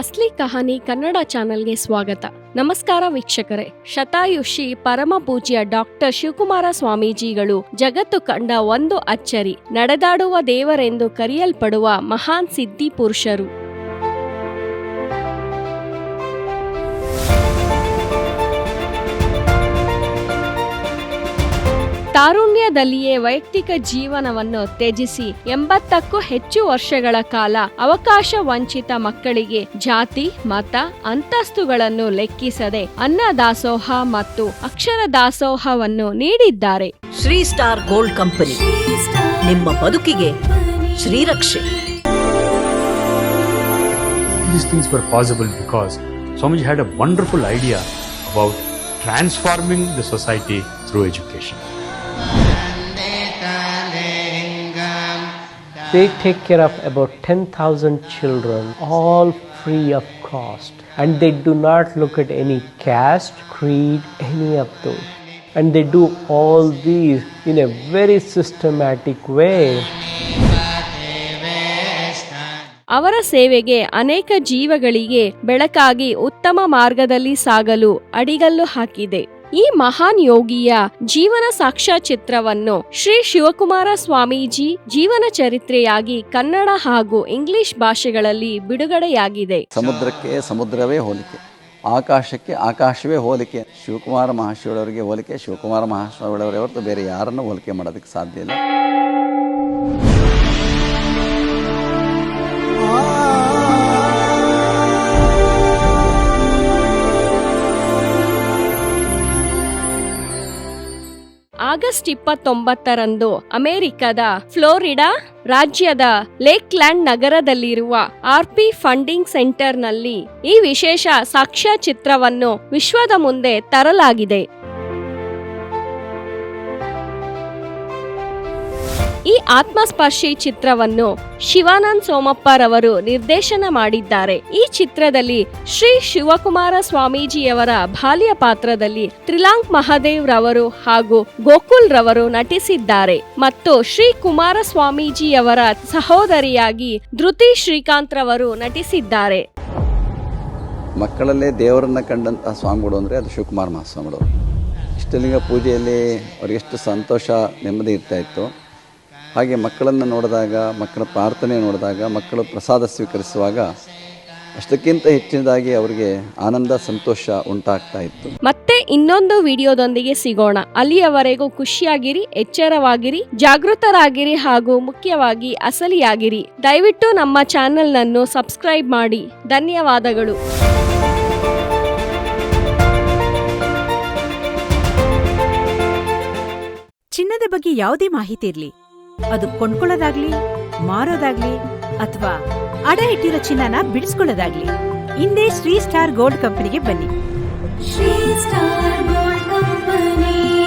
ಅಸ್ಲಿ ಕಹಾನಿ ಕನ್ನಡ ಚಾನೆಲ್ಗೆ ಸ್ವಾಗತ. ನಮಸ್ಕಾರ ವೀಕ್ಷಕರೇ. ಶತಾಯುಷಿ ಪರಮ ಪೂಜ್ಯ ಡಾಕ್ಟರ್ ಶಿವಕುಮಾರ ಸ್ವಾಮೀಜಿಗಳು ಜಗತ್ತು ಕಂಡ ಒಂದು ಅಚ್ಚರಿ, ನಡೆದಾಡುವ ದೇವರೆಂದು ಕರೆಯಲ್ಪಡುವ ಮಹಾನ್ ಸಿದ್ಧಿ ಪುರುಷರು. ತಾರುಣ್ಯದಲ್ಲಿಯೇ ವೈಯಕ್ತಿಕ ಜೀವನವನ್ನು ತ್ಯಜಿಸಿ ಎಂಬತ್ತಕ್ಕೂ ಹೆಚ್ಚು ವರ್ಷಗಳ ಕಾಲ ಅವಕಾಶ ವಂಚಿತ ಮಕ್ಕಳಿಗೆ ಜಾತಿ ಮತ ಅಂತಸ್ತುಗಳನ್ನು ಲೆಕ್ಕಿಸದೆ ಅನ್ನ ದಾಸೋಹ ಮತ್ತು ಅಕ್ಷರ ದಾಸೋಹವನ್ನು ನೀಡಿದ್ದಾರೆ. Shri star gold company. ನಿಮ್ಮ ಬದುಕಿಗೆ ಶ್ರೀರಕ್ಷೆ. These things were possible because Swamiji had a wonderful idea about transforming the society through education. They take care of about 10,000 children, all free of cost. And they do not look at any caste, creed, any of those. And they do all these in a very systematic way. ಅವರ ಸೇವೆಗೆ ಅನೇಕ ಜೀವಗಳಿಗೆ ಬೆಳಕಾಗಿ ಉತ್ತಮ ಮಾರ್ಗದಲ್ಲಿ ಸಾಗಲು ಅಡಿಗಲ್ಲು ಹಾಕಿದೆ ಈ ಮಹಾನ್ ಯೋಗಿಯ ಜೀವನ ಸಾಕ್ಷ್ಯಚಿತ್ರವನ್ನು ಶ್ರೀ ಶಿವಕುಮಾರ ಸ್ವಾಮೀಜಿ ಜೀವನ ಚರಿತ್ರೆಯಾಗಿ ಕನ್ನಡ ಹಾಗೂ ಇಂಗ್ಲಿಷ್ ಭಾಷೆಗಳಲ್ಲಿ ಬಿಡುಗಡೆಯಾಗಿದೆ. ಸಮುದ್ರಕ್ಕೆ ಸಮುದ್ರವೇ ಹೋಲಿಕೆ, ಆಕಾಶಕ್ಕೆ ಆಕಾಶವೇ ಹೋಲಿಕೆ, ಶಿವಕುಮಾರ ಮಹಾಶಿವರವರಿಗೆ ಹೋಲಿಕೆ, ಶಿವಕುಮಾರ ಮಹಾಶಿವರವರೇ ಹೊರತು ಬೇರೆ ಯಾರನ್ನು ಹೋಲಿಕೆ ಮಾಡೋದಕ್ಕೆ ಸಾಧ್ಯ ಇಲ್ಲ. ಆಗಸ್ಟ್ ಇಪ್ಪತ್ತೊಂಬತ್ತರಂದು ಅಮೆರಿಕದ ಫ್ಲೋರಿಡಾ ರಾಜ್ಯದ ಲೇಕ್ಲ್ಯಾಂಡ್ ನಗರದಲ್ಲಿರುವ ಆರ್ಪಿ ಫಂಡಿಂಗ್ ಸೆಂಟರ್ನಲ್ಲಿ ಈ ವಿಶೇಷ ಸಾಕ್ಷ್ಯಚಿತ್ರವನ್ನು ವಿಶ್ವದ ಮುಂದೆ ತರಲಾಗಿದೆ. ಈ ಆತ್ಮಸ್ಪರ್ಶಿ ಚಿತ್ರವನ್ನು ಶಿವಾನಂದ್ ಸೋಮಪ್ಪರವರು ನಿರ್ದೇಶನ ಮಾಡಿದ್ದಾರೆ. ಈ ಚಿತ್ರದಲ್ಲಿ ಶ್ರೀ ಶಿವಕುಮಾರ ಸ್ವಾಮೀಜಿಯವರ ಬಾಲ್ಯ ಪಾತ್ರದಲ್ಲಿ ತ್ರಿಲಾಂಕ್ ಮಹಾದೇವ್ ರವರು ಹಾಗೂ ಗೋಕುಲ್ ರವರು ನಟಿಸಿದ್ದಾರೆ. ಮತ್ತು ಶ್ರೀ ಕುಮಾರ ಸ್ವಾಮೀಜಿಯವರ ಸಹೋದರಿಯಾಗಿ ಧೃತಿ ಶ್ರೀಕಾಂತ್ ರವರು ನಟಿಸಿದ್ದಾರೆ. ಮಕ್ಕಳಲ್ಲೇ ದೇವರನ್ನ ಕಂಡಂತಹ ಸ್ವಾಮಿಗಳು ಅಂದರೆ ಅದು ಶಿವಕುಮಾರ ಮಹಾಸ್ವಾಮಿಗಳು. ಇಷ್ಟಲಿಂಗ ಪೂಜೆಯಲ್ಲಿ ಅವ್ರಿಗೆ ಎಷ್ಟು ಸಂತೋಷ, ನೆಮ್ಮದಿ ಇರ್ತಾ ಇತ್ತು. ಹಾಗೆ ಮಕ್ಕಳನ್ನು ನೋಡಿದಾಗ ಮಕ್ಕಳ ಪ್ರಾರ್ಥನೆ ನೋಡಿದಾಗ ಮಕ್ಕಳು ಪ್ರಸಾದ ಸ್ವೀಕರಿಸುವಾಗ ಅಷ್ಟಕ್ಕಿಂತ ಹೆಚ್ಚಿನದಾಗಿ ಅವರಿಗೆ ಆನಂದ ಸಂತೋಷ ಉಂಟಾಗ್ತಾ ಇತ್ತು. ಮತ್ತೆ ಇನ್ನೊಂದು ವಿಡಿಯೋದೊಂದಿಗೆ ಸಿಗೋಣ. ಅಲ್ಲಿಯವರೆಗೂ ಖುಷಿಯಾಗಿರಿ ಎಚ್ಚರವಾಗಿರಿ ಜಾಗೃತರಾಗಿರಿ ಹಾಗೂ ಮುಖ್ಯವಾಗಿ ಅಸಲಿಯಾಗಿರಿ. ದಯವಿಟ್ಟು ನಮ್ಮ ಚಾನೆಲ್ನನ್ನು ಸಬ್ಸ್ಕ್ರೈಬ್ ಮಾಡಿ. ಧನ್ಯವಾದಗಳು. ಚಿನ್ನದ ಬಗ್ಗೆ ಯಾವುದೇ ಮಾಹಿತಿ ಇರ್ಲಿ. ಅದು ಕೊಂಡ್ಕೊಳ್ಳೋದಾಗ್ಲಿ, ಮಾರೋದಾಗ್ಲಿ ಅಥವಾ ಅಡ ಇಟ್ಟಿರೋ ಚಿನ್ನನ ಬಿಡಿಸ್ಕೊಳ್ಳೋದಾಗ್ಲಿ, ಹಿಂದೆ ಶ್ರೀ ಸ್ಟಾರ್ ಗೋಲ್ಡ್ ಕಂಪನಿಗೆ ಬನ್ನಿ. Shri star gold company.